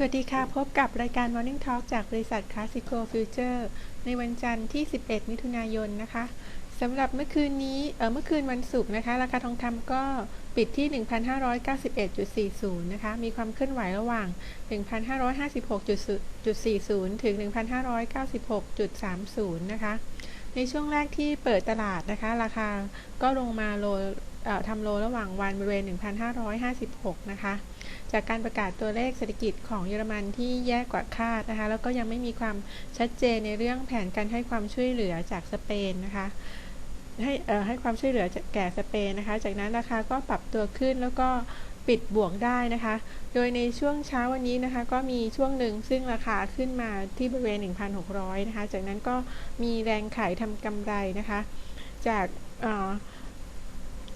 สวัสดีค่ะ พบกับรายการ Morning Talk จากบริษัท Classico Future ในวันจันทร์ที่ 11 มิถุนายนนะคะสำหรับเมื่อคืนนี้เออเมื่อคืนวันศุกร์นะคะ ราคาทองคำก็ปิดที่ 1,591.40 นะคะ มีความเคลื่อนไหวระหว่าง 1,556.40 ถึง 1,596.30 นะคะ ในช่วงแรกที่เปิดตลาดนะคะ ราคาก็ลงมาโลทำโลระหว่างวันบริเวณ 1,556 นะคะ จากการประกาศตัวเลขเศรษฐกิจของเยอรมันที่แย่กว่าคาดนะคะ แล้วก็ยังไม่มีความชัดเจนในเรื่องแผนการให้ความช่วยเหลือจากสเปนนะคะให้ให้ความช่วยเหลือแก่สเปนนะคะ จากนั้นราคาก็ปรับตัวขึ้นแล้วก็ปิดบวกได้นะคะ โดยในช่วงเช้าวันนี้นะคะก็มีช่วงหนึ่งซึ่งราคาขึ้นมาที่บริเวณ 1,600 นะคะ จากนั้นก็มีแรงขายทำกำไรนะคะ จาก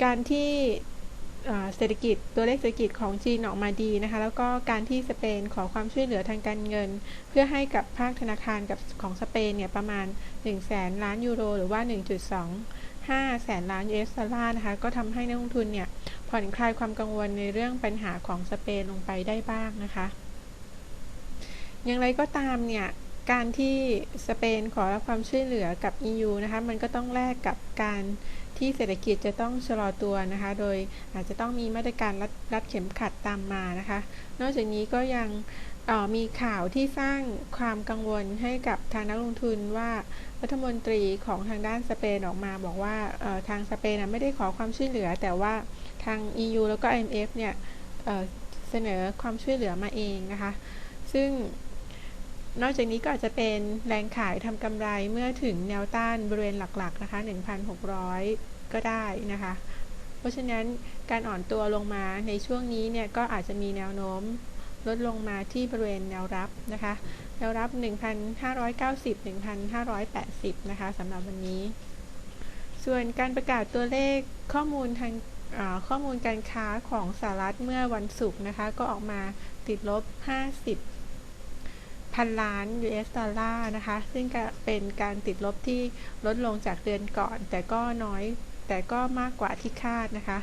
การที่ เศรษฐกิจตัวเลขเศรษฐกิจของจีนออกมาดีนะคะ แล้วก็การที่สเปนขอความช่วยเหลือทางการเงิน เพื่อให้กับภาคธนาคารกับของสเปนเนี่ยประมาณ1แสนล้านยูโร หรือว่า 1.25 แสนล้าน US ดอลลาร์นะคะ ก็ทำให้นักลงทุนเนี่ยผ่อนคลายความกังวลในเรื่องปัญหาของสเปนลงไปได้บ้างนะคะ อย่างไรก็ตามเนี่ย การที่สเปนขอรับความช่วยเหลือกับ EU นะคะ มันก็ต้องแลกกับการที่เศรษฐกิจจะต้องชะลอตัวนะคะ โดยอาจจะต้องมีมาตรการรัดรัดเข็มขัดตามมานะคะ นอกจากนี้ก็ยังมีข่าวที่สร้างความกังวลให้กับทางนักลงทุนว่ารัฐมนตรีของทางด้านสเปนออกมา บอกว่าทางสเปนไม่ได้ขอความช่วยเหลือ แต่ว่าทาง EU แล้วก็ IMF เนี่ยเสนอความช่วยเหลือมาเองนะคะ ซึ่ง นอกจากนี้ก็อาจจะเป็นแรงขายทำกำไรเมื่อถึงแนวต้านบริเวณหลักๆนะคะ 1,600 ก็ได้นะคะ เพราะฉะนั้นการอ่อนตัวลงมาในช่วงนี้เนี่ยก็อาจจะมีแนวโน้มลดลงมาที่บริเวณแนวรับนะคะ แนวรับ 1,590-1,580 นะคะสำหรับวันนี้ ส่วนการประกาศตัวเลขข้อมูลทางข้อมูลการค้าของสหรัฐเมื่อวันศุกร์นะคะ ก็ออกมาติดลบ 50 พันล้าน US ดอลลาร์นะคะ ซึ่งเป็นการติดลบที่ลดลงจากเดือนก่อน แต่ก็น้อยแต่ก็มากกว่าที่คาดนะคะ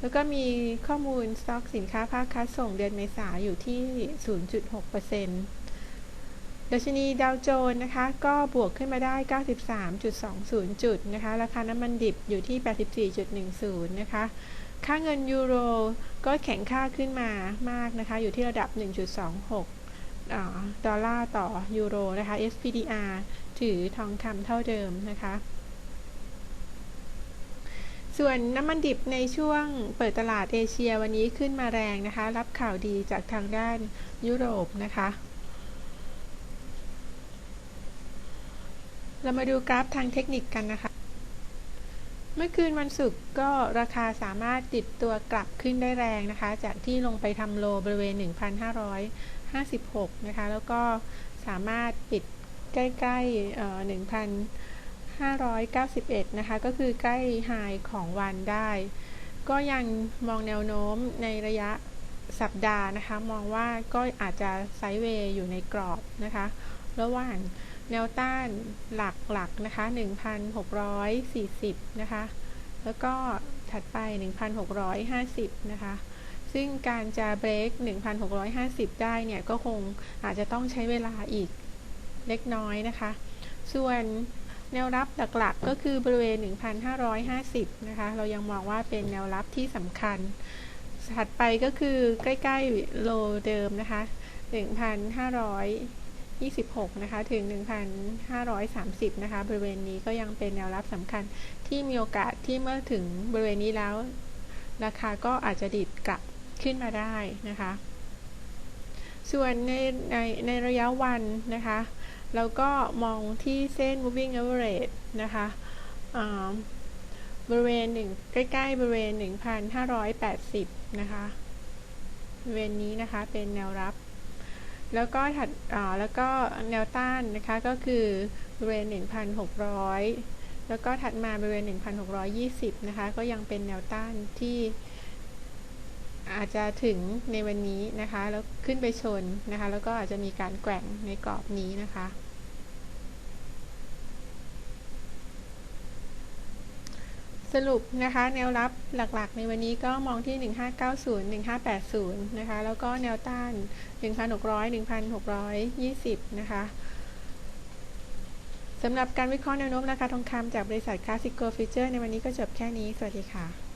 แล้วก็มีข้อมูลสต็อกสินค้าภาคค้าส่งเดือนเมษาอยู่ที่ 0.6%ดัชนีดาวโจนส์นะคะ ก็บวกขึ้นมาได้ 93.20 จุดนะคะ ราคาน้ำมันดิบอยู่ที่ 84.10 นะคะค่าเงินยูโรก็แข็งค่าขึ้นมามากนะคะ อยู่ที่ระดับ 1.26 ดอลลาร์ต่อยูโรนะคะ SPDR ถือทองคำเท่าเดิมนะคะ ส่วนน้ำมันดิบในช่วงเปิดตลาดเอเชียวันนี้ขึ้นมาแรงนะคะ รับข่าวดีจากทางด้านยุโรปนะคะเรามาดูกราฟทางเทคนิคกันนะคะ เมื่อคืนวันศุกร์ก็ราคาสามารถติดตัวกลับขึ้นได้แรงนะคะ จากที่ลงไปทำโลบริเวณ 1,500 56 นะคะ แล้วก็สามารถปิดใกล้ๆ1,591 นะคะ ก็คือใกล้ไฮของวันได้ ก็ยังมองแนวโน้มในระยะสัปดาห์นะคะ มองว่าก็อาจจะไซด์เวย์อยู่ในกรอบนะคะ ระหว่างแนวต้านหลักๆนะคะ 1,640 นะคะ แล้วก็ถัดไป 1,650 นะคะ ซึ่งการจะเบรก 1,650 ได้เนี่ย ก็คงอาจจะต้องใช้เวลาอีกเล็กน้อยนะคะ ส่วนแนวรับหลักๆ ก็คือบริเวณ 1,550 นะคะ เรายังมองว่าเป็นแนวรับที่สำคัญ ถัดไปก็คือใกล้ๆโลเดิมนะคะ 1,526 นะคะ ถึง 1,530 นะคะ บริเวณนี้ก็ยังเป็นแนวรับสำคัญที่มีโอกาสที่เมื่อถึงบริเวณนี้แล้ว ราคาก็อาจจะดิดกลับ ขึ้นมาได้นะคะ ส่วนในในในระยะวันนะคะเราก็มองที่เส้น moving average นะคะบริเวณหนึ่งใกล้ ๆ บริเวณ 1,580 นะคะบริเวณนี้นะคะเป็นแนวรับ แล้วก็ถัดแล้วก็แนวต้านนะคะก็คือบริเวณ 1,600 แล้วก็ถัดมาบริเวณ 1,620 นะคะ ก็ยังเป็นแนวต้านที่ อาจจะถึงในวันนี้นะคะ แล้วขึ้นไปชนนะคะ แล้วก็อาจจะมีการแกว่งในกรอบนี้นะคะ สรุปนะคะ แนวรับหลักๆ ในวันนี้ก็มองที่ 1590 1580 นะคะ แล้วก็แนวต้าน 1,600 1,620 นะคะสำหรับการวิเคราะห์แนวโน้มราคาทองคำจากบริษัทคลาสสิโกฟิเจอร์ในวันนี้ก็จบแค่นี้ สวัสดีค่ะ